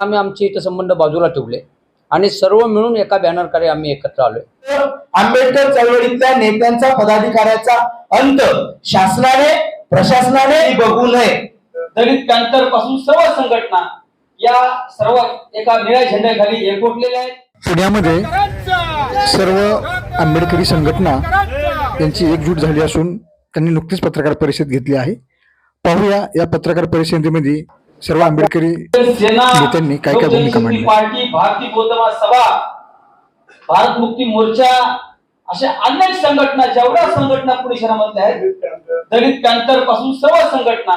आम्ही आमचे इथं संबंध बाजूला ठेवले. आणि सर्व मिळून एका बॅनरकडे आम्ही एकत्र आलोय. आंबेडकर चळवळीतल्या नेत्यांचा पदाधिकाऱ्याचा अंत शासनाने प्रशासनाने बघू नये. दलित पॅंथरपासून सर्व संघटना या सर्व एका निळ्या झेंड्याखाली एकवटलेल्या आहेत. पुण्यामध्ये सर्व आंबेडकरी संघटना यांची एकजूट झाली असून त्यांनी नुकतीच पत्रकार परिषद घेतली आहे. पाहूया या पत्रकार परिषदेमध्ये सर्व आंबेडकरी नेत्यांनी काय काय भूमिका मांडल्या? पार्टी भारतीय बौद्ध सभा भारत मुक्ती मोर्चा अशा अनेक संघटना जेवढ्या संघटना पुणे शहरामधल्या आहेत दलित पॅंथरपासून सर्व संघटना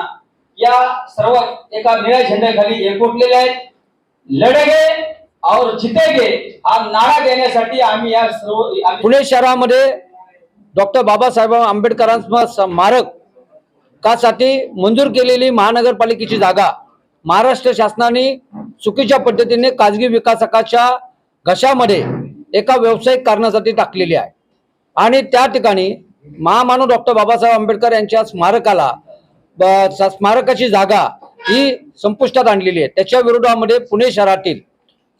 या सर्व एका निळ्या झेंड्याखाली एकवटलेल्या आहेत लढेगे और जितेगे हा नारा देण्यासाठी आम्ही या सर्व आम्ही पुणे शहरामध्ये डॉक्टर बाबासाहेब आंबेडकरांचा स्मारकासाठी मंजूर केलेली महानगरपालिकेची जागा महाराष्ट्र शासनाने चुकीच्या पद्धतीने खाजगी विकासकाच्या घशामध्ये एका व्यावसायिक कारणासाठी टाकलेली आहे. आणि त्या ठिकाणी महामानव डॉक्टर बाबासाहेब आंबेडकर यांच्या स्मारकाला ब- स्मारकाची जागा ही संपुष्टात आणलेली आहे. त्याच्या विरोधामध्ये पुणे शहरातील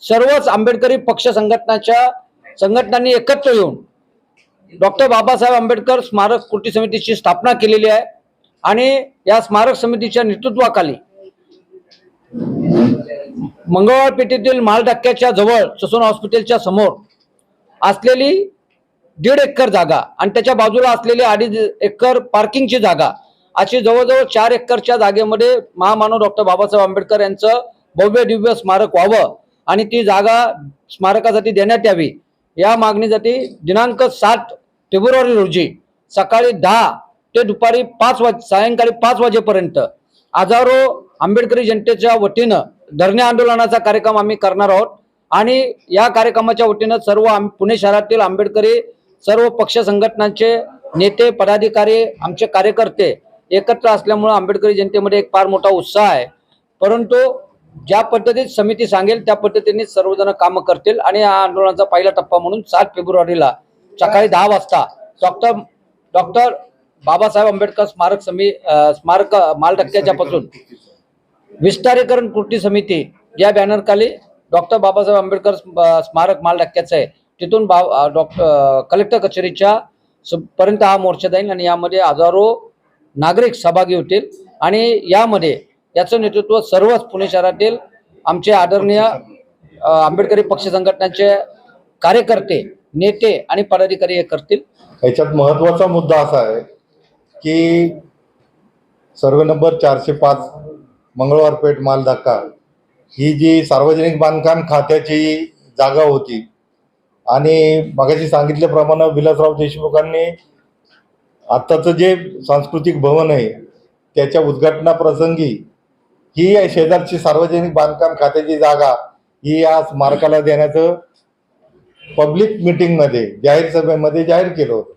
सर्वच आंबेडकरी पक्ष संघटनाच्या संघटनांनी एकत्र येऊन डॉक्टर बाबासाहेब आंबेडकर स्मारक कृती समितीची स्थापना केलेली आहे. आणि या स्मारक समितीच्या नेतृत्वाखाली मंगळवार पेठेतील मालडक्क्याच्या जवळ ससून हॉस्पिटलच्या समोर असलेली दीड एकर जागा आणि त्याच्या बाजूला असलेली अडीच एकर पार्किंगची जागा अशी जवळजवळ चार एकरच्या जागेमध्ये महामानव डॉक्टर बाबासाहेब आंबेडकर यांचं भव्य दिव्य स्मारक व्हावं आणि ती जागा स्मारकासाठी देण्यात यावी. या मागणीसाठी दिनांक सात फेब्रुवारी रोजी सकाळी दहा ते दुपारी पाच वाज सायंकाळी पाच वाजेपर्यंत हजारो आंबेडकरी जनतेच्या वतीनं धरणे आंदोलनाचा कार्यक्रम आम्ही करणार आहोत. आणि या कार्यक्रमाच्या वतीनं सर्व आम- पुणे शहरातील आंबेडकरी सर्व पक्ष संघटनांचे नेते पदाधिकारी आमचे कार्यकर्ते एकत्र असल्यामुळे आंबेडकरी जनतेमध्ये एक फार मोठा उत्साह आहे. परंतु ज्या पद्धतीत समिती सांगेल त्या पद्धतीने सर्वजण कामं करतील आणि या आंदोलनाचा पहिला टप्पा म्हणून सात फेब्रुवारीला सकाळी दहा वाजता डॉक्टर डॉक्टर बाबासाहेब आंबेडकर स्मारक समी स्मारक माल पासून विस्तारीकरण कृती समिती या बॅनरखाली डॉक्टर बाबासाहेब आंबेडकर स्म- स्मारक माल टक्क्याचं आहे. तिथून बा डॉक्टर कलेक्टर कचेरीच्या स- पर्यंत हा मोर्चा जाईल आणि यामध्ये हजारो नागरिक सहभागी होतील आणि यामध्ये याचं नेतृत्व सर्वच पुणे शहरातील आमचे आदरणीय आंबेडकरी पक्ष संघटनाचे कार्यकर्ते नेते आणि पदाधिकारी हे करतील. याच्यात महत्त्वाचा मुद्दा असा आहे की सर्वे नंबर चारशे पाच मंगळवार पेठ माल धक्का ही जी सार्वजनिक बांधकाम खात्याची जागा होती. आणि मगाशी सांगितल्याप्रमाणे विलासराव देशमुखांनी आत्ताचं जे सांस्कृतिक भवन आहे त्याच्या उद्घाटनाप्रसंगी ही शेजारची सार्वजनिक बांधकाम खात्याची जागा ही या स्मारकाला देण्याचं पब्लिक मीटिंगमध्ये जाहीर सभेमध्ये जाहीर केलं होतं.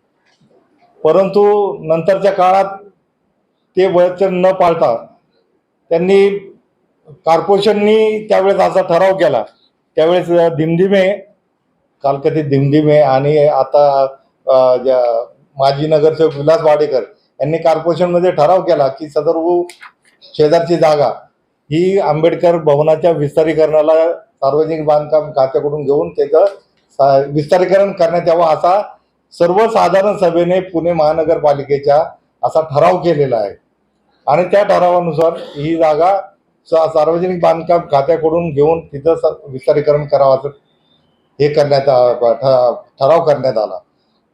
परंतु नंतरच्या काळात ते वचन न पाळता त्यांनी कॉर्पोरेशननी त्यावेळेस असा ठराव केला. त्यावेळेस धिमधिमे कालकथित धिमधिमे आणि आता माजी नगरसेवक विलास वाडेकर यांनी कॉर्पोरेशनमध्ये ठराव केला की सदर शेजारची जागा ही आंबेडकर भवनाच्या विस्तारीकरणाला सार्वजनिक बांधकाम खात्याकडून घेऊन त्याचं सा- विस्तारीकरण करण्यात यावं असा सर्वसाधारण सभेने पुणे महानगरपालिकेच्या असा ठराव केलेला आहे. आणि त्या ठरावानुसार ही जागा सार्वजनिक बांधकाम खात्याकडून घेऊन तिथं स- विस्तारीकरण करावं असं हे करण्यात ठ- ठराव करण्यात आला.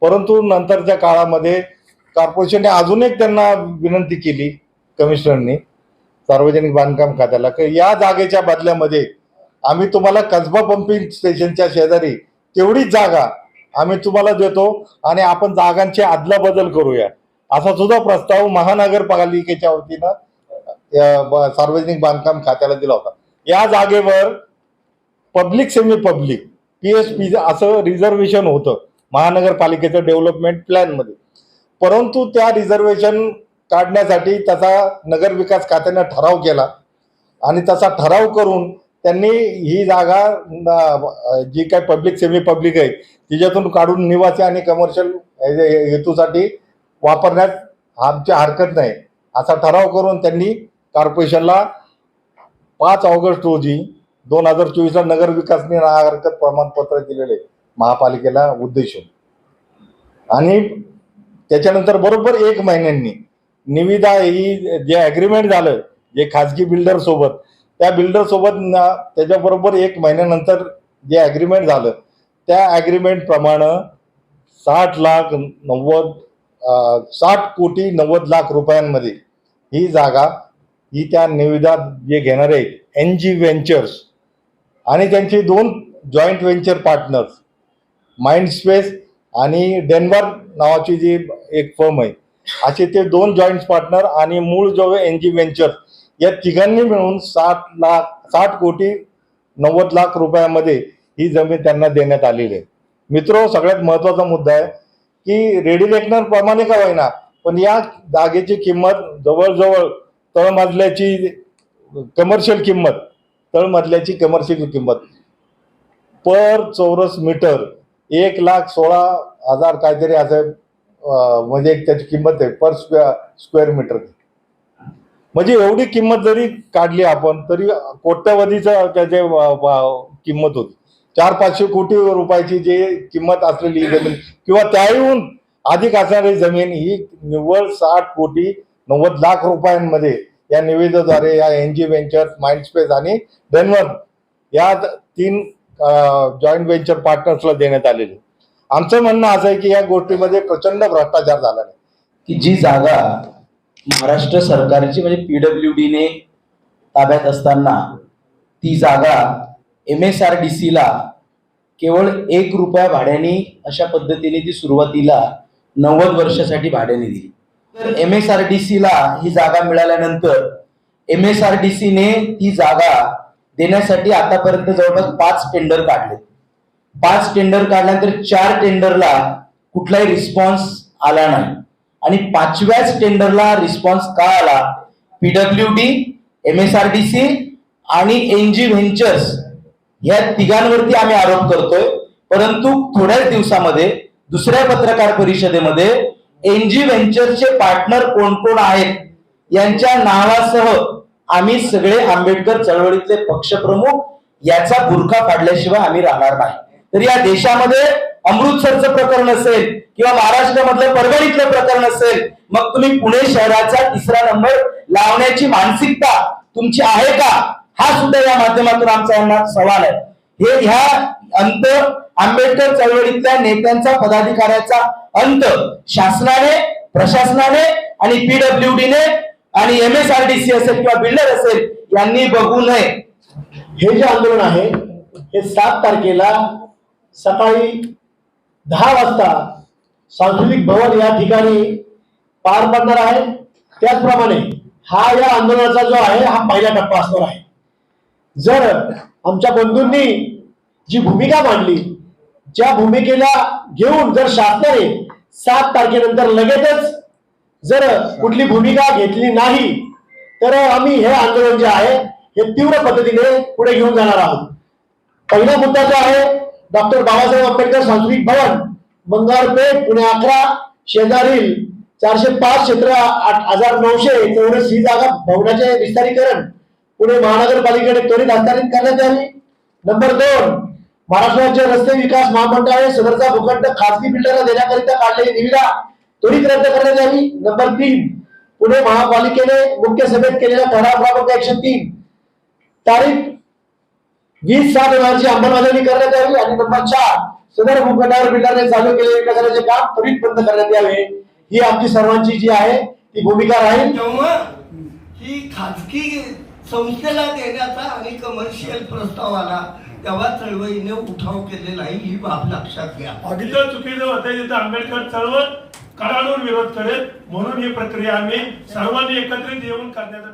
परंतु नंतरच्या काळामध्ये कॉर्पोरेशनने अजून एक त्यांना विनंती केली कमिशनरनी सार्वजनिक बांधकाम खात्याला की या जागेच्या बदल्यामध्ये आम्ही तुम्हाला कसबा पंपिंग स्टेशनच्या शेजारी तेवढीच जागा आम्ही तुम्हाला देतो आणि आपण जागांची अदलाबदल करूया. असा सुद्धा प्रस्ताव महानगरपालिकेच्या वतीनं सार्वजनिक बांधकाम खात्याला दिला होता. या जागेवर public semi public P S P असं रिझर्वेशन होतं महानगरपालिकेचं डेव्हलपमेंट प्लॅनमध्ये परंतु त्या रिझर्वेशन काढण्यासाठी त्याचा नगर विकास खात्यानं ठराव केला आणि तसा ठराव करून त्यांनी ही जागा जी काय पब्लिक सेमी पब्लिक आहे तिच्यातून काढून निवासी आणि कमर्शियल हेतूसाठी वापरण्यात आमची हरकत नाही. असा ठराव करून त्यांनी कॉर्पोरेशनला पाच ऑगस्ट रोजी दोन हजार चोवीसला नगर विकासने हरकत प्रमाणपत्र दिलेले महापालिकेला उद्देशून आणि त्याच्यानंतर बरोबर एक महिन्यांनी निविदा ही जे ॲग्रीमेंट झालं जे खाजगी बिल्डर सोबत त्या बिल्डर सोबत ना त्याच्याबरोबर एक महिन्यानंतर जे ॲग्रीमेंट झालं त्या ॲग्रीमेंटप्रमाणं साठ लाख नव्वद साठ कोटी नव्वद लाख रुपयांमध्ये ही जागा ही त्या निविदा जे घेणारे आहेत एन जी व्हेंचर्स आणि त्यांचे दोन joint venture partners Mind Space आणि डेन्व्हर नावाची जी एक फर्म आहे असे ते दोन जॉईंट पार्टनर आणि मूळ जो एन जी व्हेंचर या तिघांनी मिळून साठ लाख साठ कोटी नव्वद लाख रुपयामध्ये ही जमीन त्यांना देण्यात आलेली आहे. मित्रो सगळ्यात महत्त्वाचा मुद्दा आहे की रेडी लेखणार प्रमाणे का होईना. पण या धागेची किंमत जवळजवळ तळमजल्याची कमर्शियल किंमत तळमजल्याची कमर्शियल किंमत. पर चौरस मीटर एक लाख सोळा हजार काहीतरी असं म्हणजे एक त्याची किंमत आहे पर स्क्वेअर स्क्वेअर मीटर. म्हणजे एवढी किंमत जरी काढली आपण तरी कोट्यवधीचं त्याचे किंमत होती. चार पाचशे कोटी रुपयाची जे किंमत असलेली जमीन किंवा त्याहून अधिक असणारी जमीन ही निव्वळ साठ कोटी नव्वद लाख रुपयांमध्ये या निविदेद्वारे या एन जी व्हेंचर माइंडस्पेस आणि डेनवर या तीन जॉईंट व्हेंचर पार्टनर्सला देण्यात आलेले. आमचं म्हणणं असं आहे की या गोष्टीमध्ये प्रचंड भ्रष्टाचार झाला आहे की जी जागा महाराष्ट्र सरकारची म्हणजे पीडब्ल्यू ने ताब्यात असताना ती जागा एम एस आर डी सीला केवळ एक रुपया भाड्याने अशा पद्धतीने ती सुरुवातीला नव्वद वर्षासाठी भाड्याने दिली. तर एम एस आर डी सीला ही जागा मिळाल्यानंतर एम एस आर डी सीने ती जागा देण्यासाठी आतापर्यंत जवळपास पाच टेंडर काढले पाच टेंडर काढल्यानंतर चार टेंडरला कुठलाही रिस्पॉन्स आला नाही. आणि पाचव्याच टेंडरला रिस्पॉन्स का आला? PW D M S R D C आणि एन जी व्हेंचर्स या तिघांवरती आम्ही आरोप करतोय. परंतु थोड्याच दिवसामध्ये दुसऱ्या पत्रकार परिषदेमध्ये एनजी व्हेंचरचे पार्टनर कोण कोण आहेत यांच्या नावासह आम्ही सगळे आंबेडकर चळवळीतले पक्षप्रमुख याचा बुरखा काढल्याशिवाय आम्ही राहणार नाही. तर या देशामध्ये अमृतसरचं प्रकरण असेल किंवा महाराष्ट्रामधलं परभणीतलं प्रकरण असेल मग तुम्ही पुणे शहराचा तिसरा नंबर लावण्याची मानसिकता तुमची आहे का? हा सुद्धा या माध्यमातून आमचा यांना सवाल आहे. हे ह्या अंत आंबेडकर चळवळीतल्या नेत्यांचा पदाधिकाऱ्याचा अंत शासनाने प्रशासनाने आणि पीडब्ल्यूडीने आणि M S R D C असेल किंवा बिल्डर असेल यांनी बघू नये. हे जे आंदोलन आहे हे सात तारखेला सकाळी दहा वाजता सांस्कृतिक भवन या ठिकाणी पार पडणार आहे. त्याचप्रमाणे हा या आंदोलनाचा जो आहे हा पहिला टप्पा असणार आहे. जर आमच्या बंधूंनी जी भूमिका मांडली ज्या भूमिकेला घेऊन जर शासनाने सात तारखेनंतर लगेचच जर कुठली भूमिका घेतली नाही तर आम्ही हे आंदोलन जे आहे हे तीव्र पद्धतीने पुढे घेऊन जाणार आहोत. पहिला मुद्दा जो आहे डॉक्टर बाबासाहेब आंबेडकर सांस्कृतिक भवन मंगळपेठ पुणे अकरा शेजारील चारशे पाच क्षेत्र आठ हजार नऊशे चौरस ही जागा भवनाचे विस्तारीकरण. पुणे महानगरपालिकेने त्वरित हस्तांतरित करण्यात यावी. नंबर दोन महाराष्ट्र राज्य रस्ते विकास महामंडळाने सदरचा भूखंड खासगी बिल्डरला देण्याकरिता काढलेली निविदा त्वरित रद्द करण्यात यावी. नंबर तीन पुणे महापालिकेने मुख्य सभेत केलेला ठराव क्रमांक एकशे तीन तारीख वीस सात हजारची अंमलबजावणी करण्यात यावी. आणि नंबर चार सदर भूखंडावर बिल्डरने चालू केलेले विकासाचे काम त्वरित बंद करण्यात यावे. ही आमची सर्वांची जी आहे ती भूमिका राहील. ही खाजगी संस्थेला देण्याचा आणि कमर्शियल प्रस्ताव आला तेव्हा चळवळीने उठाव केलेला आहे ही बाब लक्षात घ्या. जिथं चुकीचं होतं तिथं आंबेडकर चळवळ कडाडून विरोध करेल म्हणून ही प्रक्रिया आम्ही सर्वांनी एकत्रित येऊन करण्याचा